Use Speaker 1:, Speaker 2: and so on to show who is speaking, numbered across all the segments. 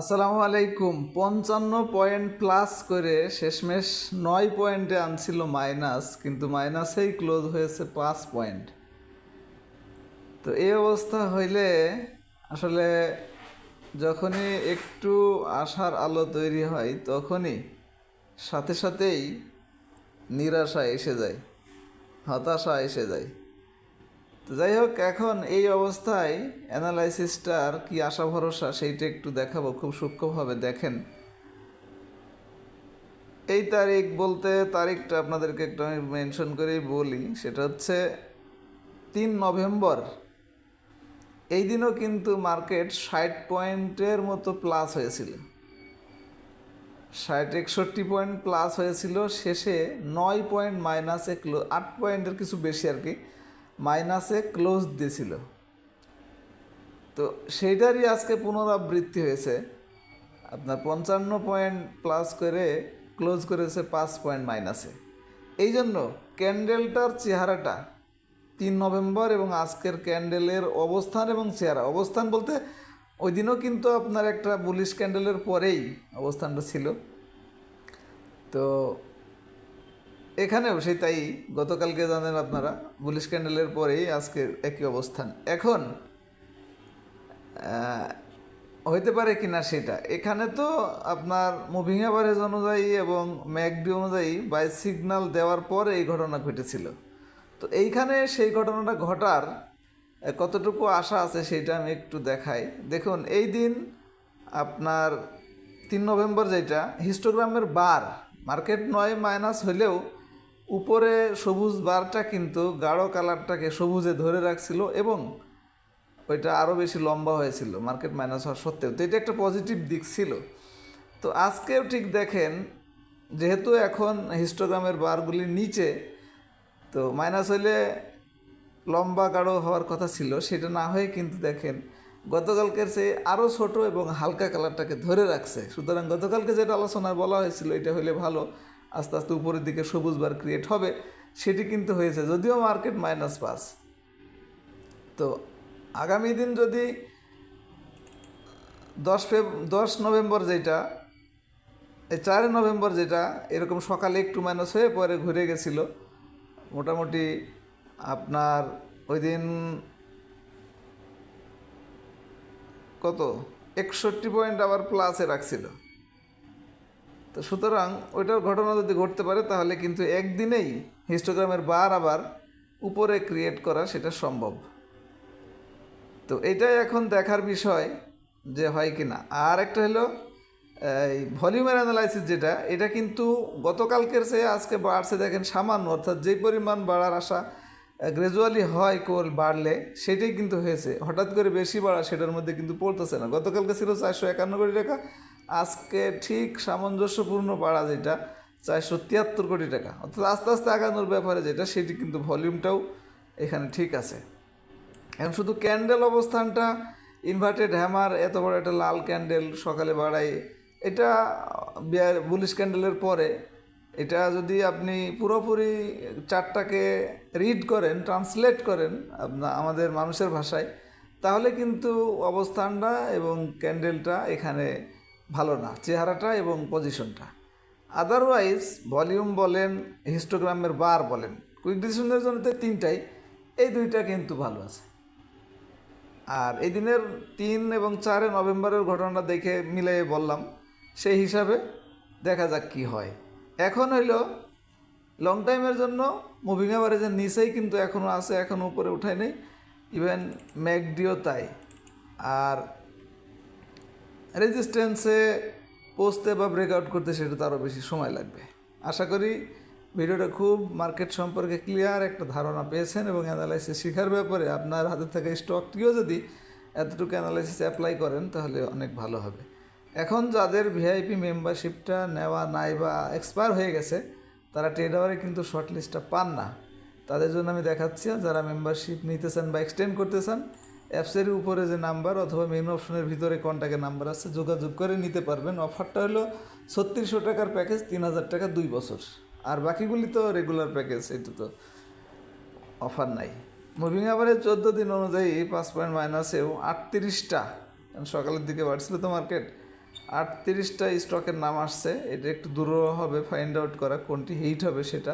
Speaker 1: আসসালামু আলাইকুম। পঞ্চান্ন পয়েন্ট প্লাস করে শেষমেশ নয় পয়েন্টে আনছিল মাইনাস, কিন্তু মাইনাসেই ক্লোজ হয়েছে পাঁচ পয়েন্ট। তো এই অবস্থা হইলে আসলে যখনই একটু আশার আলো তৈরি হয়, তখনই সাথে সাথেই নিরাশা এসে যায়, হতাশা এসে যায়। তো যাই হোক, এখন এই অবস্থায় অ্যানালাইসিসটার কি আশা ভরসা সেইটা একটু দেখাবো, খুব সূক্ষ্মভাবে দেখেন। এই তারিখ বলতে তারিখটা আপনাদেরকে একটু আমি মেনশন করেই বলি, সেটা হচ্ছে তিন নভেম্বর। এই দিনও কিন্তু মার্কেট ষাট পয়েন্টের মতো প্লাস হয়েছিল। ষাট একষট্টি পয়েন্ট প্লাস হয়েছিল, শেষে নয় পয়েন্ট মাইনাসে ক্লো আট পয়েন্টের কিছু বেশি আর কি। মাইনাসে ক্লোজ দিয়েছিল। তো সেইটারই আজকে পুনরাবৃত্তি হয়েছে। আপনার পঞ্চান্ন পয়েন্ট প্লাস করে ক্লোজ করেছে পাঁচ পয়েন্ট মাইনাসে। এই জন্য ক্যান্ডেলটার চেহারাটা তিন নভেম্বর এবং আজকের ক্যান্ডেলের অবস্থান এবং চেহারা। অবস্থান বলতে ওই দিনও কিন্তু আপনার একটা বুলিশ ক্যান্ডেলের পরেই অবস্থানটা ছিল। তো এখানেও সেই তাই গতকালকে জানেন আপনারা বুলিশ ক্যান্ডেলের পরেই আজকে একই অবস্থান। এখন হইতে পারে কি না সেটা, এখানে তো আপনার মুভিং অ্যাভারেজ অনুযায়ী এবং ম্যাকডি অনুযায়ী বাই সিগন্যাল দেওয়ার পরে এই ঘটনা ঘটেছিল। তো এইখানে সেই ঘটনাটা ঘটার কতটুকু আশা আছে সেটা আমি একটু দেখাই। দেখুন, এই দিন আপনার তিন নভেম্বর যেটা হিস্টোগ্রামের বার মার্কেট নয় মাইনাস হলেও উপরে সবুজ বারটা কিন্তু গাঢ় কালারটাকে সবুজে ধরে রাখছিল এবং ওইটা আরও বেশি লম্বা হয়েছিল মার্কেট মাইনাস হওয়ার সত্ত্বেও। তো এটা একটা পজিটিভ দিক ছিল। তো আজকেও ঠিক দেখেন, যেহেতু এখন হিস্টোগ্রামের বারগুলির নিচে, তো মাইনাস হইলে লম্বা গাঢ় হওয়ার কথা ছিল, সেটা না হয়ে কিন্তু দেখেন, গতকালকের সে আরও ছোট এবং হালকা কালারটাকে ধরে রাখছে। সুতরাং গতকালকে যেটা আলোচনায় বলা হয়েছিল, এটা হলে ভালো। আস্তে আস্তে উপরের দিকে সবুজ বার ক্রিয়েট হবে, সেটি কিন্তু হয়েছে যদিও মার্কেট মাইনাস পাস তো আগামী দিন যদি দশ ফেব, দশ নভেম্বর যেটা, এই চার নভেম্বর যেটা, এরকম সকালে একটু মাইনাস হয়ে পরে ঘুরে গেছিল, মোটামুটি আপনার ওই দিন কত? একষট্টি পয়েন্ট আবার প্লাসে রাখছিল। তো সুতরাং ওইটার ঘটনা যদি ঘটতে পারে, তাহলে কিন্তু একদিনেই হিস্টোগ্রামের বার আবার উপরে ক্রিয়েট করা সেটা সম্ভব। তো এটাই এখন দেখার বিষয় যে হয় কি না। আর একটা হলো, এই ভলিউমের অ্যানালাইসিস যেটা, এটা কিন্তু গতকালকের চেয়ে আজকে বাড়ছে। দেখেন সামান্য, অর্থাৎ যে পরিমাণ বাড়ার আশা গ্রাজুয়ালি হয় কোল বাড়লে, সেটাই কিন্তু হয়েছে। হঠাৎ করে বেশি বাড়া, সেটার মধ্যে কিন্তু পড়তেছে না। গতকালকে ছিল চারশো একান্ন কোটি টাকা আজকে ঠিক সামঞ্জস্যপূর্ণ পাড়া যেটা, চারশো তিয়াত্তর কোটি টাকা। অর্থাৎ আস্তে আস্তে আগানোর ব্যাপারে যেটা, সেটি কিন্তু ভলিউমটাও এখানে ঠিক আছে। এখন শুধু ক্যান্ডেল অবস্থানটা ইনভার্টেড হ্যামার এত বড় একটা লাল ক্যান্ডেল সকালে বাড়াই এটা বুলিশ ক্যান্ডেলের পরে, এটা যদি আপনি পুরোপুরি চারটাকে রিড করেন ট্রান্সলেট করেন, আপনা আমাদের মানুষের ভাষায়, তাহলে কিন্তু অবস্থানটা এবং ক্যান্ডেলটা এখানে ভালো না, চেহারাটা এবং পজিশনটা আদারওয়াইজ ভলিউম বলেন হিস্টোগ্রামের বার বলেন কুইক জন্য তো তিনটাই, এই দুইটা কিন্তু ভালো আছে। আর এই দিনের তিন এবং চারে নভেম্বরের ঘটনাটা দেখে মিলিয়ে বললাম, সেই হিসাবে দেখা যাক কি হয়। এখন হইল লং টাইমের জন্য মুভিং অ্যাভারেজের নিচেই কিন্তু এখনও আছে এখনও উপরে উঠায় নেই ইভেন ম্যাকডিও তাই। আর রেজিস্ট্যান্সে পৌঁছতে বা ব্রেকআউট করতে সেটা তো আরও বেশি সময় লাগবে। আশা করি ভিডিওটা খুব মার্কেট সম্পর্কে ক্লিয়ার একটা ধারণা পেয়েছেন এবং অ্যানালাইসিস শেখার ব্যাপারে আপনার হাতে থাকা স্টকটিও যদি এতটুকু অ্যানালাইসিস অ্যাপ্লাই করেন তাহলে অনেক ভালো হবে। এখন যাদের ভিআইপি মেম্বারশিপটা নেওয়া নাই বা এক্সপায়ার হয়ে গেছে, তারা ট্রেড আওয়ারে কিন্তু শর্ট লিস্টটা পান না। তাদের জন্য আমি দেখাচ্ছি, যারা মেম্বারশিপ নিতে চান বা এক্সটেন্ড করতে চান অ্যাপসের উপরে যে নাম্বার অথবা মেন অপশনের ভিতরে কন্ট্যাক্টের নাম্বার আছে, যোগাযোগ করে নিতে পারবেন। অফারটা হলো ছত্রিশশো টাকার প্যাকেজ তিন হাজার টাকা দুই বছর। আর বাকিগুলি তো রেগুলার প্যাকেজ এটা তো অফার নাই। মুভিং অ্যাভারেজ চোদ্দ দিন অনুযায়ী পাঁচ পয়েন্ট মাইনাসেও আটত্রিশটা সকালের দিকে বাড়ছিল তো মার্কেট আটত্রিশটা স্টকের নাম আসছে। এটা একটু দূরও হবে ফাইন্ড আউট করা কোনটি হিট হবে সেটা।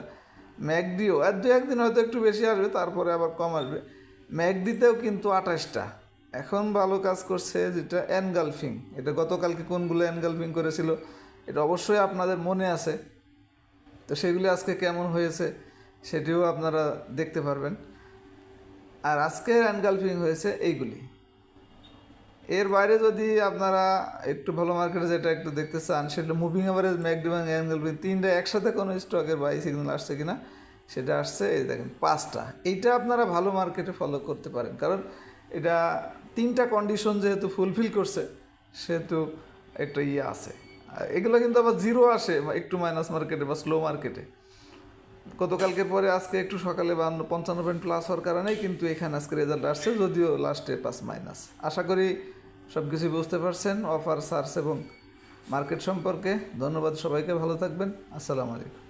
Speaker 1: ম্যাকডিও, আর দু একদিন হয়তো একটু বেশি আসবে, তারপরে আবার কম আসবে। ম্যাকডিতেও কিন্তু আঠাশটা। এখন ভালো কাজ করছে যেটা অ্যানগালফিং এটা গতকালকে কোনগুলো অ্যানগালফিং করেছিল, এটা অবশ্যই আপনাদের মনে আছে। তো সেগুলি আজকে কেমন হয়েছে সেটিও আপনারা দেখতে পারবেন। আর আজকের এনগালফিং হয়েছে এইগুলি। এর বাইরে যদি আপনারা একটু ভালো মার্কেটে যেটা একটু দেখতে চান, সেটা মুভিং অ্যাভারেজ ম্যাকডিমাং অ্যাঙ্গেল তিনটা একসাথে কোনো স্টকের বাই সিগন্যাল আসছে কিনা সেটা আসছে, এই দেখেন, পাঁচটা। এইটা আপনারা ভালো মার্কেটে ফলো করতে পারেন। কারণ এটা তিনটা কন্ডিশন যেহেতু ফুলফিল করছে, সেহেতু একটা ইয়ে আছে। এগুলো কিন্তু আবার জিরো আসে একটু মাইনাস মার্কেটে বা স্লো মার্কেটে গতকালকে পরে, আজকে একটু সকালে বান্ন, পঞ্চান্ন পয়েন্ট প্লাস হওয়ার কারণেই কিন্তু এখানে আজকে রেজাল্ট আসছে, যদিও লাস্টে পাঁচ মাইনাস আশা করি সব কিছু বুঝতে পারছেন অফার সার্স এবং মার্কেট সম্পর্কে। ধন্যবাদ সবাইকে, ভালো থাকবেন। আসসালামু আলাইকুম।